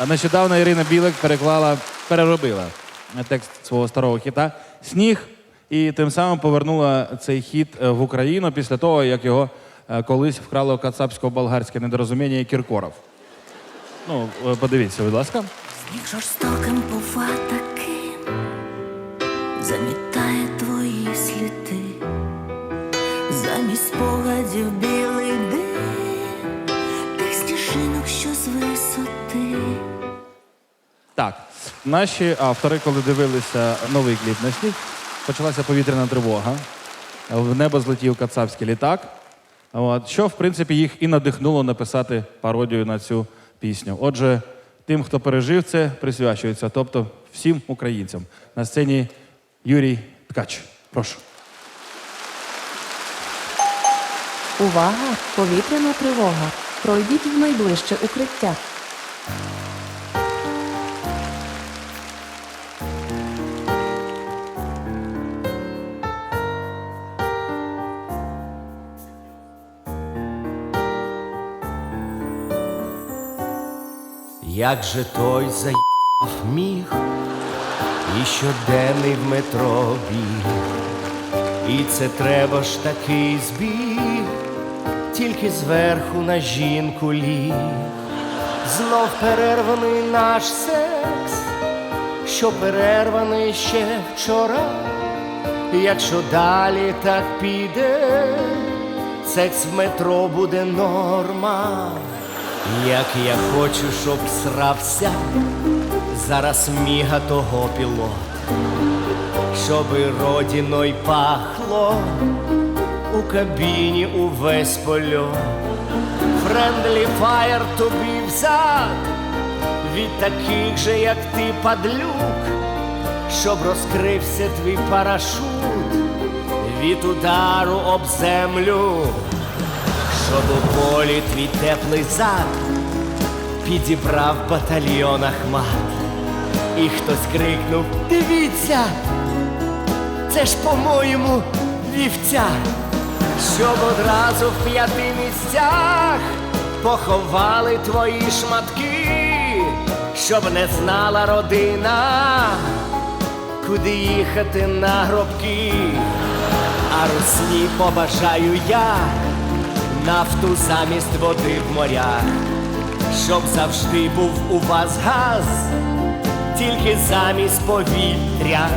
А Нещодавно Ірина Білик переклала, переробила текст свого старого хіта Сніг і тим самим повернула цей хіт е, в Україну після того, як його е, колись вкрало кацапсько-болгарське недорозуміння Кіркоров. Ну, е, подивіться, будь ласка. Сніг жорстоким бува таким, замітає твої сліди, замість спогадів білий Так, наші автори, коли дивилися новий кліп на сніг, почалася повітряна тривога. В небо злетів кацапський літак. От, що, в принципі, їх і надихнуло написати пародію на цю пісню. Отже, тим, хто пережив це, присвячується, тобто всім українцям. На сцені Юрій Ткач. Прошу. Увага! Повітряна тривога. Пройдіть в найближче укриття. Як же той заїбав міг, і щоденний в метро біг, і це треба ж такий збіг, тільки зверху на жінку ліг, знов перерваний наш секс, що перерваний ще вчора, якщо далі так піде, секс в метро буде норма. Як я хочу, щоб срався зараз міга того пілот, щоби родіною пахло у кабіні увесь польот. Френдлі фаєр тобі взад від таких же, як ти, падлюк, щоб розкрився твій парашут від удару об землю щоб у полі твій теплий зад підібрав батальйон Ахмат. І хтось крикнув: Дивіться, це ж, по-моєму, вівця, щоб одразу в п'яти місцях поховали твої шматки, щоб не знала родина, куди їхати на гробки. А русні побажаю я нафту замість води в морях, щоб завжди був у вас газ, тільки замість повітря,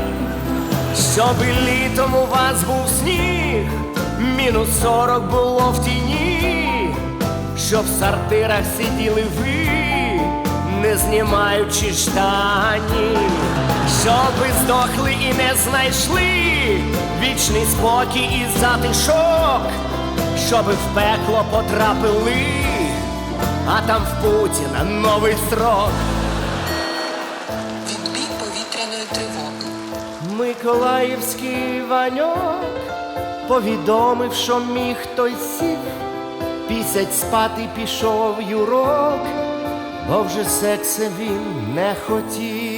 щоб літом у вас був сніг, мінус сорок було в тіні, щоб в сортирах сиділи ви, не знімаючи штанів, щоб ви здохли і не знайшли вічний спокій і затишок щоби в пекло потрапили, а там в Путіна новий строк. Відбій повітряної тривоги. Миколаївський ваньок повідомив, що міг той сів, пісять спати пішов юрок, бо вже секса він не хотів.